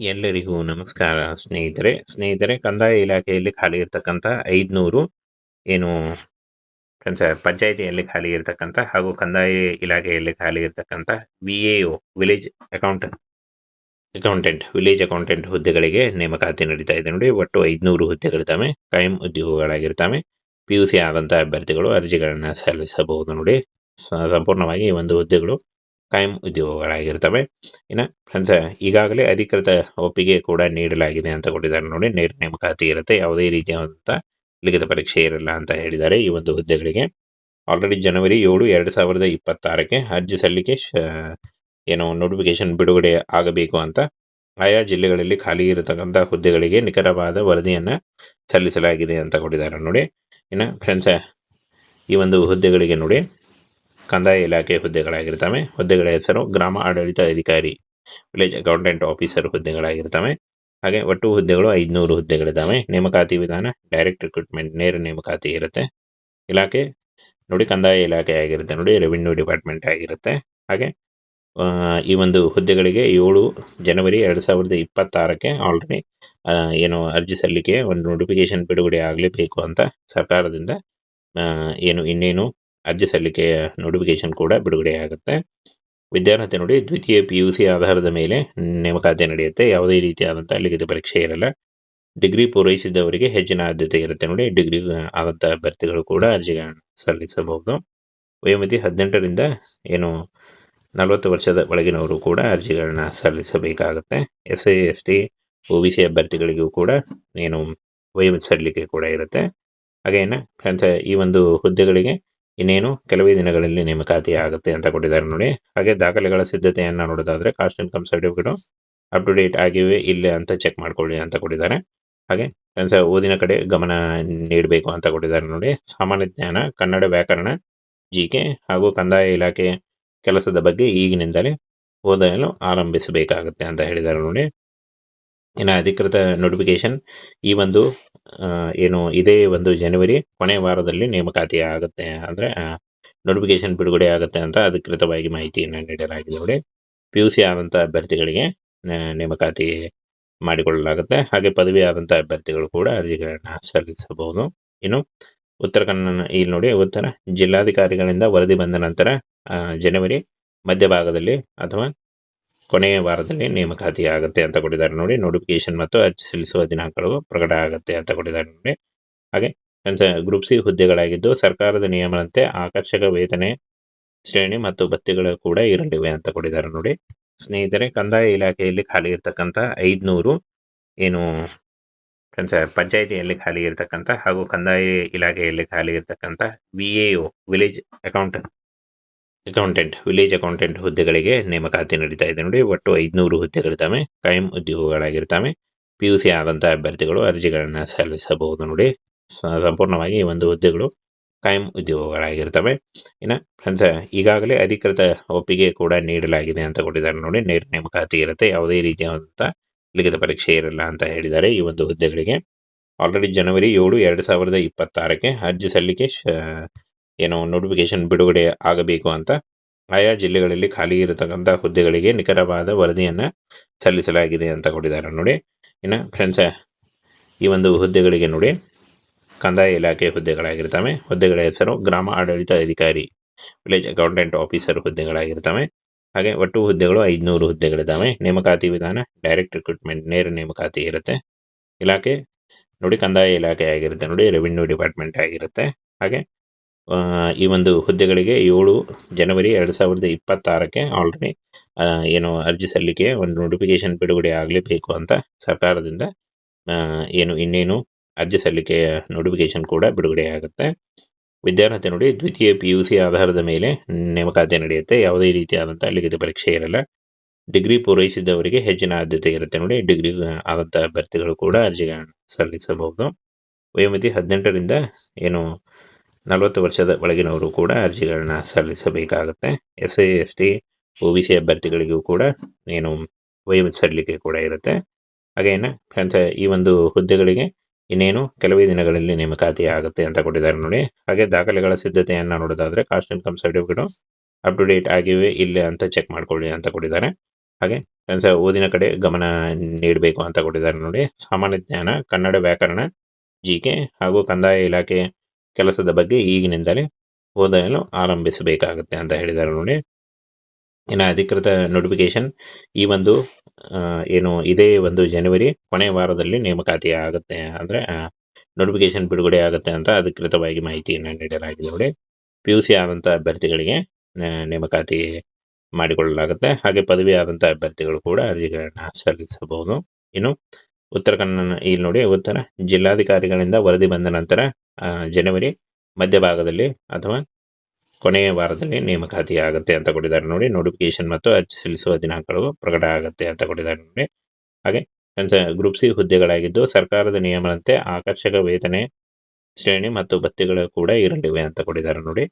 ಎಲ್ಲರಿಗೂ ನಮಸ್ಕಾರ. ಸ್ನೇಹಿತರೆ ಸ್ನೇಹಿತರೆ, ಕಂದಾಯ ಇಲಾಖೆಯಲ್ಲಿ ಖಾಲಿ ಇರತಕ್ಕಂಥ ಐದುನೂರು ಏನು ಪಂಚ, ಪಂಚಾಯಿತಿಯಲ್ಲಿ ಖಾಲಿ ಇರತಕ್ಕಂಥ ಹಾಗೂ ಕಂದಾಯ ಇಲಾಖೆಯಲ್ಲಿ ಖಾಲಿ ಇರತಕ್ಕಂಥ V A O, village account, accountant, village accountant ಹುದ್ದೆಗಳಿಗೆ ನೇಮಕಾತಿ ನಡೀತಾ ಇದೆ ನೋಡಿ. ಒಟ್ಟು ಐದುನೂರು ಹುದ್ದೆಗಳಿದ್ದಾವೆ. ಕಾಯಂ ಉದ್ಯೋಗಗಳಾಗಿರ್ತವೆ. ಪಿ ಯು ಸಿ ಆದಂಥ ಅಭ್ಯರ್ಥಿಗಳು ಅರ್ಜಿಗಳನ್ನು ಸಲ್ಲಿಸಬಹುದು ನೋಡಿ. ಸಂಪೂರ್ಣವಾಗಿ ಒಂದು ಹುದ್ದೆಗಳು ಕಾಯಂ ಉದ್ಯೋಗಗಳಾಗಿರ್ತವೆ. ಇನ್ನು ಫ್ರೆಂಡ್ಸ್, ಈಗಾಗಲೇ ಅಧಿಕೃತ ಒಪ್ಪಿಗೆ ಕೂಡ ನೀಡಲಾಗಿದೆ ಅಂತ ಕೊಟ್ಟಿದ್ದಾರೆ ನೋಡಿ. ನೇರ ನೇಮಕಾತಿ ಇರುತ್ತೆ. ಯಾವುದೇ ರೀತಿಯಾದಂಥ ಲಿಖಿತ ಪರೀಕ್ಷೆ ಇರಲ್ಲ ಅಂತ ಹೇಳಿದ್ದಾರೆ ಈ ಒಂದು ಹುದ್ದೆಗಳಿಗೆ. ಆಲ್ರೆಡಿ ಜನವರಿ ಏಳು, ಎರಡು ಸಾವಿರದ ಇಪ್ಪತ್ತಾರಕ್ಕೆ ಅರ್ಜಿ ಸಲ್ಲಿಕೆ ಏನೋ ನೋಟಿಫಿಕೇಶನ್ ಬಿಡುಗಡೆ ಆಗಬೇಕು ಅಂತ ಆಯಾ ಜಿಲ್ಲೆಗಳಲ್ಲಿ ಖಾಲಿ ಇರತಕ್ಕಂಥ ಹುದ್ದೆಗಳಿಗೆ ನಿಖರವಾದ ವರದಿಯನ್ನು ಸಲ್ಲಿಸಲಾಗಿದೆ ಅಂತ ಕೊಟ್ಟಿದ್ದಾರೆ ನೋಡಿ. ಇನ್ನು ಫ್ರೆಂಡ್ಸ್, ಈ ಒಂದು ಹುದ್ದೆಗಳಿಗೆ ನೋಡಿ. ಕಂದಾಯ ಇಲಾಖೆ ಹುದ್ದೆಗಳಾಗಿರ್ತವೆ. ಹುದ್ದೆಗಳ ಹೆಸರು ಗ್ರಾಮ ಆಡಳಿತ ಅಧಿಕಾರಿ ವಿಲೇಜ್ ಅಕೌಂಟೆಂಟ್ ಆಫೀಸರ್ ಹುದ್ದೆಗಳಾಗಿರ್ತವೆ. ಹಾಗೆ ಒಟ್ಟು ಹುದ್ದೆಗಳು ಐದುನೂರು ಹುದ್ದೆಗಳಿದ್ದಾವೆ ನೇಮಕಾತಿ ವಿಧಾನ ಡೈರೆಕ್ಟ್ ರಿಕ್ರೂಟ್ಮೆಂಟ್ ನೇರ ನೇಮಕಾತಿ ಇರುತ್ತೆ. ಇಲಾಖೆ ನೋಡಿ ಕಂದಾಯ ಇಲಾಖೆ ಆಗಿರುತ್ತೆ, ನೋಡಿ ರೆವಿನ್ಯೂ ಡಿಪಾರ್ಟ್ಮೆಂಟ್ ಆಗಿರುತ್ತೆ. ಹಾಗೆ ಈ ಒಂದು ಹುದ್ದೆಗಳಿಗೆ ಏಳು ಜನವರಿ ಎರಡು ಸಾವಿರದ ಇಪ್ಪತ್ತಾರಕ್ಕೆ ಆಲ್ರೆಡಿ ಏನು ಅರ್ಜಿ ಸಲ್ಲಿಕೆ, ಒಂದು ನೋಟಿಫಿಕೇಶನ್ ಬಿಡುಗಡೆ ಆಗಲೇಬೇಕು ಅಂತ ಸರ್ಕಾರದಿಂದ ಏನು ಇನ್ನೇನು ಅರ್ಜಿ ಸಲ್ಲಿಕೆಯ ನೋಟಿಫಿಕೇಶನ್ ಕೂಡ ಬಿಡುಗಡೆ ಆಗುತ್ತೆ ವಿದ್ಯಾರ್ಹತೆ ನೋಡಿ, ದ್ವಿತೀಯ ಪಿ ಯು ಸಿ ಆಧಾರದ ಮೇಲೆ ನೇಮಕಾತಿ ನಡೆಯುತ್ತೆ. ಯಾವುದೇ ರೀತಿಯಾದಂಥ ಲಿಖಿತ ಪರೀಕ್ಷೆ ಇರಲ್ಲ. ಡಿಗ್ರಿ ಪೂರೈಸಿದವರಿಗೆ ಹೆಚ್ಚಿನ ಆದ್ಯತೆ ಇರುತ್ತೆ ನೋಡಿ, ಡಿಗ್ರಿ ಆದಂಥ ಅಭ್ಯರ್ಥಿಗಳು ಕೂಡ ಅರ್ಜಿಗಳನ್ನು ಸಲ್ಲಿಸಬಹುದು. ವಯೋಮಿತಿ ಹದಿನೆಂಟರಿಂದ ಏನು ನಲವತ್ತು ವರ್ಷದ ಒಳಗಿನವರು ಕೂಡ ಅರ್ಜಿಗಳನ್ನ ಸಲ್ಲಿಸಬೇಕಾಗುತ್ತೆ. S I S T O B C ಅಭ್ಯರ್ಥಿಗಳಿಗೂ ಕೂಡ ಏನು ವಯೋಮಿತಿ ಸಲ್ಲಿಕೆ ಕೂಡ ಇರುತ್ತೆ. ಹಾಗೇನ ಈ ಒಂದು ಹುದ್ದೆಗಳಿಗೆ ಇನ್ನೇನು ಕೆಲವೇ ದಿನಗಳಲ್ಲಿ ನೇಮಕಾತಿ ಆಗುತ್ತೆ ಅಂತ ಕೊಟ್ಟಿದ್ದಾರೆ ನೋಡಿ. ಹಾಗೆ ದಾಖಲೆಗಳ ಸಿದ್ಧತೆಯನ್ನು ನೋಡೋದಾದ್ರೆ caste income certificate up to date ಆಗಿವೆ, ಇಲ್ಲ ಅಂತ ಚೆಕ್ ಮಾಡ್ಕೊಳ್ಳಿ ಅಂತ ಕೊಟ್ಟಿದ್ದಾರೆ. ಹಾಗೆ ಓದಿನ ಕಡೆ ಗಮನ ನೀಡಬೇಕು ಅಂತ ಕೊಟ್ಟಿದ್ದಾರೆ ನೋಡಿ. ಸಾಮಾನ್ಯ ಜ್ಞಾನ, ಕನ್ನಡ ವ್ಯಾಕರಣ ಜಿ ಕೆ ಹಾಗೂ ಕಂದಾಯ ಇಲಾಖೆ ಕೆಲಸದ ಬಗ್ಗೆ ಈಗಿನಿಂದಲೇ ಓದಲು ಆರಂಭಿಸಬೇಕಾಗುತ್ತೆ ಅಂತ ಹೇಳಿದ್ದಾರೆ ನೋಡಿ. ಇನ್ನು ಅಧಿಕೃತ ನೋಟಿಫಿಕೇಶನ್ ಈ ಒಂದು ಏನು ಇದೇ ಒಂದು ಜನವರಿ ಕೊನೆ ವಾರದಲ್ಲಿ ನೇಮಕಾತಿ ಆಗುತ್ತೆ ಅಂದರೆ ನೋಟಿಫಿಕೇಶನ್ ಬಿಡುಗಡೆ ಆಗುತ್ತೆ ಅಂತ ಅಧಿಕೃತವಾಗಿ ಮಾಹಿತಿಯನ್ನು ನೀಡಲಾಗಿದೆ ನೋಡಿ. ಪಿ ಯು ಸಿ ಆದಂಥ ಅಭ್ಯರ್ಥಿಗಳಿಗೆ ನೇಮಕಾತಿ ಮಾಡಿಕೊಳ್ಳಲಾಗುತ್ತೆ. ಹಾಗೆ ಪದವಿ ಆದಂಥ ಅಭ್ಯರ್ಥಿಗಳು ಕೂಡ ಅರ್ಜಿಗಳನ್ನು ಸಲ್ಲಿಸಬಹುದು. ಇನ್ನು ಉತ್ತರ ಕನ್ನಡ, ಇಲ್ಲಿ ನೋಡಿ ಉತ್ತರ ಜಿಲ್ಲಾಧಿಕಾರಿಗಳಿಂದ ವರದಿ ಬಂದ ನಂತರ ಜನವರಿ ಮಧ್ಯಭಾಗದಲ್ಲಿ ಅಥವಾ ಕೊನೆಯ ವಾರದಲ್ಲಿ ನೇಮಕಾತಿ ಆಗುತ್ತೆ ಅಂತ ಕೊಟ್ಟಿದ್ದಾರೆ ನೋಡಿ. ನೋಟಿಫಿಕೇಶನ್ ಮತ್ತು ಅರ್ಜಿ ಸಲ್ಲಿಸುವ ದಿನಾಂಕಗಳು ಪ್ರಕಟ ಆಗುತ್ತೆ ಅಂತ ಕೊಟ್ಟಿದ್ದಾರೆ ನೋಡಿ. ಹಾಗೆ ಗ್ರೂಪ್ ಸಿ ಹುದ್ದೆಗಳಾಗಿದ್ದು ಸರ್ಕಾರದ ನಿಯಮದಂತೆ ಆಕರ್ಷಕ ವೇತನೆ ಶ್ರೇಣಿ ಮತ್ತು ಭತ್ತೆಗಳು ಕೂಡ ಇರಲಿವೆ ಅಂತ ಕೊಟ್ಟಿದ್ದಾರೆ ನೋಡಿ. ಸ್ನೇಹಿತರೆ, ಕಂದಾಯ ಇಲಾಖೆಯಲ್ಲಿ ಖಾಲಿ ಇರತಕ್ಕಂಥ ಐದುನೂರು ಏನು ಪಂಚಾಯಿತಿಯಲ್ಲಿ ಖಾಲಿ ಇರತಕ್ಕಂಥ ಹಾಗೂ ಕಂದಾಯ ಇಲಾಖೆಯಲ್ಲಿ ಖಾಲಿ ಇರತಕ್ಕಂಥ V A O village account accountant village accountant ಹುದ್ದೆಗಳಿಗೆ ನೇಮಕಾತಿ ನಡೀತಾ ಇದೆ ನೋಡಿ, ಒಟ್ಟು ಐದುನೂರು ಹುದ್ದೆಗಳಿದ್ದಾವೆ. ಕಾಯಂ ಉದ್ಯೋಗಗಳಾಗಿರ್ತವೆ. ಪಿ ಯು ಸಿ ಆದಂಥ ಅಭ್ಯರ್ಥಿಗಳು ಅರ್ಜಿಗಳನ್ನು ಸಲ್ಲಿಸಬಹುದು ನೋಡಿ. ಸಂಪೂರ್ಣವಾಗಿ ಈ ಒಂದು ಹುದ್ದೆಗಳು ಕಾಯಂ ಉದ್ಯೋಗಗಳಾಗಿರ್ತವೆ. ಇನ್ನು ಫ್ರೆಂಡ್ಸ್, ಈಗಾಗಲೇ ಅಧಿಕೃತ ಒಪ್ಪಿಗೆ ಕೂಡ ನೀಡಲಾಗಿದೆ ಅಂತ ಕೊಟ್ಟಿದ್ದಾರೆ ನೋಡಿ. ನೇರ ನೇಮಕಾತಿ ಇರುತ್ತೆ. ಯಾವುದೇ ರೀತಿಯಾದಂಥ ಲಿಖಿತ ಪರೀಕ್ಷೆ ಇರಲ್ಲ ಅಂತ ಹೇಳಿದ್ದಾರೆ ಈ ಒಂದು ಹುದ್ದೆಗಳಿಗೆ. ಆಲ್ರೆಡಿ ಜನವರಿ ಏಳು, ಎರಡು ಸಾವಿರದ ಇಪ್ಪತ್ತಾರಕ್ಕೆ ಅರ್ಜಿ ಸಲ್ಲಿಕೆ ಶ ಏನೋ ನೋಟಿಫಿಕೇಶನ್ ಬಿಡುಗಡೆ ಆಗಬೇಕು ಅಂತ ಆಯಾ ಜಿಲ್ಲೆಗಳಲ್ಲಿ ಖಾಲಿ ಇರತಕ್ಕಂಥ ಹುದ್ದೆಗಳಿಗೆ ನಿಖರವಾದ ವರದಿಯನ್ನು ಸಲ್ಲಿಸಲಾಗಿದೆ ಅಂತ ಕೊಟ್ಟಿದ್ದಾರೆ. ನೋಡಿ, ಇನ್ನು ಫ್ರೆಂಡ್ಸ್ ಈ ಒಂದು ಹುದ್ದೆಗಳಿಗೆ ನೋಡಿ, ಕಂದಾಯ ಇಲಾಖೆ ಹುದ್ದೆಗಳಾಗಿರ್ತವೆ. ಹುದ್ದೆಗಳ ಹೆಸರು ಗ್ರಾಮ ಆಡಳಿತ ಅಧಿಕಾರಿ ವಿಲೇಜ್ ಅಕೌಂಟೆಂಟ್ ಆಫೀಸರ್ ಹುದ್ದೆಗಳಾಗಿರ್ತವೆ. ಹಾಗೆ ಒಟ್ಟು ಹುದ್ದೆಗಳು ಐದುನೂರು ಹುದ್ದೆಗಳಿದ್ದಾವೆ ನೇಮಕಾತಿ ವಿಧಾನ ಡೈರೆಕ್ಟ್ ರಿಕ್ರೂಟ್ಮೆಂಟ್ ನೇರ ನೇಮಕಾತಿ ಇರುತ್ತೆ. ಇಲಾಖೆ ನೋಡಿ, ಕಂದಾಯ ಇಲಾಖೆ ಆಗಿರುತ್ತೆ. ನೋಡಿ ರೆವಿನ್ಯೂ ಡಿಪಾರ್ಟ್ಮೆಂಟ್ ಆಗಿರುತ್ತೆ. ಹಾಗೆ ಈ ಒಂದು ಹುದ್ದೆಗಳಿಗೆ ಏಳು ಜನವರಿ ಎರಡು ಸಾವಿರದ ಇಪ್ಪತ್ತಾರಕ್ಕೆ ಆಲ್ರೆಡಿ ಏನು ಅರ್ಜಿ ಸಲ್ಲಿಕೆ, ಒಂದು ನೋಟಿಫಿಕೇಶನ್ ಬಿಡುಗಡೆ ಆಗಲೇಬೇಕು ಅಂತ ಸರ್ಕಾರದಿಂದ ಏನು ಇನ್ನೇನು ಅರ್ಜಿ ಸಲ್ಲಿಕೆಯ ನೋಟಿಫಿಕೇಶನ್ ಕೂಡ ಬಿಡುಗಡೆ ಆಗುತ್ತೆ. ವಿದ್ಯಾರ್ಥಿ ನೋಡಿ, ದ್ವಿತೀಯ ಪಿ ಯು ಸಿ ಆಧಾರದ ಮೇಲೆ ನೇಮಕಾತಿ ನಡೆಯುತ್ತೆ. ಯಾವುದೇ ರೀತಿಯಾದಂಥ ಲಿಖಿತ ಪರೀಕ್ಷೆ ಇರಲ್ಲ. ಡಿಗ್ರಿ ಪೂರೈಸಿದವರಿಗೆ ಹೆಚ್ಚಿನ ಆದ್ಯತೆ ಇರುತ್ತೆ ನೋಡಿ, ಡಿಗ್ರಿ ಆದಂಥ ಅಭ್ಯರ್ಥಿಗಳು ಕೂಡ ಅರ್ಜಿಗಳನ್ನು ಸಲ್ಲಿಸಬಹುದು. ವಯೋಮಿತಿ ಹದಿನೆಂಟರಿಂದ, ಏನು ನಲವತ್ತು ವರ್ಷದ ಒಳಗಿನವರು ಕೂಡ ಅರ್ಜಿಗಳನ್ನ ಸಲ್ಲಿಸಬೇಕಾಗುತ್ತೆ. S C S T O B C ಅಭ್ಯರ್ಥಿಗಳಿಗೂ ಕೂಡ ಏನು ಸಲ್ಲಿಕೆ ಕೂಡ ಇರುತ್ತೆ. ಹಾಗೇನ ಫ್ರೆಂಡ್ಸ್, ಈ ಒಂದು ಹುದ್ದೆಗಳಿಗೆ ಇನ್ನೇನು ಕೆಲವೇ ದಿನಗಳಲ್ಲಿ ನೇಮಕಾತಿ ಆಗುತ್ತೆ ಅಂತ ಕೊಟ್ಟಿದ್ದಾರೆ ನೋಡಿ. ಹಾಗೆ ದಾಖಲೆಗಳ ಸಿದ್ಧತೆಯನ್ನು ನೋಡೋದಾದ್ರೆ caste income certificate up to date ಆಗಿವೆ, ಇಲ್ಲ ಅಂತ ಚೆಕ್ ಮಾಡ್ಕೊಳ್ಳಿ ಅಂತ ಕೊಟ್ಟಿದ್ದಾರೆ. ಹಾಗೆ ಓದಿನ ಕಡೆ ಗಮನ ನೀಡಬೇಕು ಅಂತ ಕೊಟ್ಟಿದ್ದಾರೆ ನೋಡಿ. ಸಾಮಾನ್ಯ ಜ್ಞಾನ, ಕನ್ನಡ ವ್ಯಾಕರಣ, ಜಿ ಕೆ ಹಾಗೂ ಕಂದಾಯ ಇಲಾಖೆ ಕೆಲಸದ ಬಗ್ಗೆ ಈಗಿನಿಂದಲೇ ಓದಲು ಆರಂಭಿಸಬೇಕಾಗುತ್ತೆ ಅಂತ ಹೇಳಿದ್ದಾರೆ ನೋಡಿ. ಇನ್ನು ಅಧಿಕೃತ ನೋಟಿಫಿಕೇಶನ್ ಈ ಒಂದು ಏನು ಇದೇ ಒಂದು ಜನವರಿ ಕೊನೆ ವಾರದಲ್ಲಿ ನೇಮಕಾತಿ ಆಗುತ್ತೆ ಅಂದರೆ ನೋಟಿಫಿಕೇಶನ್ ಬಿಡುಗಡೆ ಆಗುತ್ತೆ ಅಂತ ಅಧಿಕೃತವಾಗಿ ಮಾಹಿತಿಯನ್ನು ನೀಡಲಾಗಿದೆ ನೋಡಿ. ಪಿ ಯು ಸಿ ಆದಂಥ ಅಭ್ಯರ್ಥಿಗಳಿಗೆ ನೇಮಕಾತಿ ಮಾಡಿಕೊಳ್ಳಲಾಗುತ್ತೆ. ಹಾಗೆ ಪದವಿ ಆದಂಥ ಅಭ್ಯರ್ಥಿಗಳು ಕೂಡ ಅರ್ಜಿಗಳನ್ನು ಸಲ್ಲಿಸಬಹುದು. ಇನ್ನು ಉತ್ತರ ಕನ್ನಡ, ಇಲ್ಲಿ ನೋಡಿ, ಉತ್ತರ ಜಿಲ್ಲಾಧಿಕಾರಿಗಳಿಂದ ವರದಿ ಬಂದ ನಂತರ ಜನವರಿ ಮಧ್ಯಭಾಗದಲ್ಲಿ ಅಥವಾ ಕೊನೆಯ ವಾರದಲ್ಲಿ ನೇಮಕಾತಿ ಆಗುತ್ತೆ ಅಂತ ಕೊಟ್ಟಿದ್ದಾರೆ ನೋಡಿ. ನೋಟಿಫಿಕೇಶನ್ ಮತ್ತು ಅರ್ಜಿ ಸಲ್ಲಿಸುವ ದಿನಾಂಕಗಳು ಪ್ರಕಟ ಆಗುತ್ತೆ ಅಂತ ಕೊಟ್ಟಿದ್ದಾರೆ ನೋಡಿ. ಹಾಗೆ ಗ್ರೂಪ್ ಸಿ ಹುದ್ದೆಗಳಾಗಿದ್ದು ಸರ್ಕಾರದ ನಿಯಮದಂತೆ ಆಕರ್ಷಕ ವೇತನೆ ಶ್ರೇಣಿ ಮತ್ತು ಭತ್ಯೆಗಳು ಕೂಡ ಇರಲಿವೆ ಅಂತ ಕೊಟ್ಟಿದ್ದಾರೆ ನೋಡಿ.